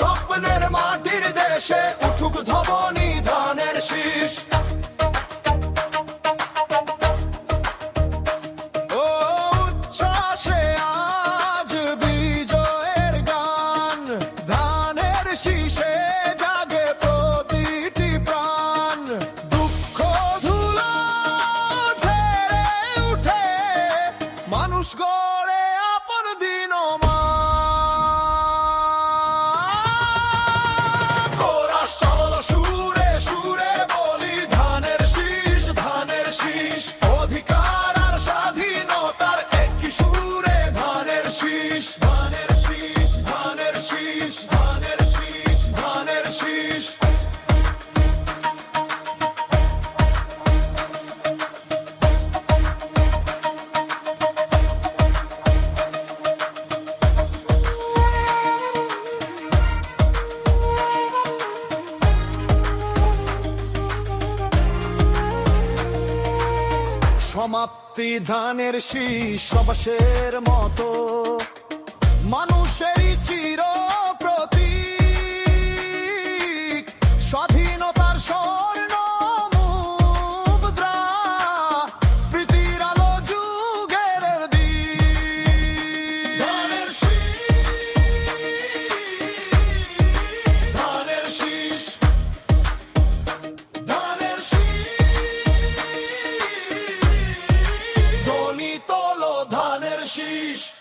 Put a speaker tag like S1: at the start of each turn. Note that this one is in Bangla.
S1: স্বপ্নের মাটির দেশে উঠুক ধবনি ধানের শীষ। জাগে প্রতিটি প্রাণ। দুঃখ ধুলো ছেড়ে মানুষ অধিকার আর স্বাধীনতার একই সুরে ধানের শীষ। সমাপ্তি ধানের শীষ সবাসের মতো। মানুষের Sheesh.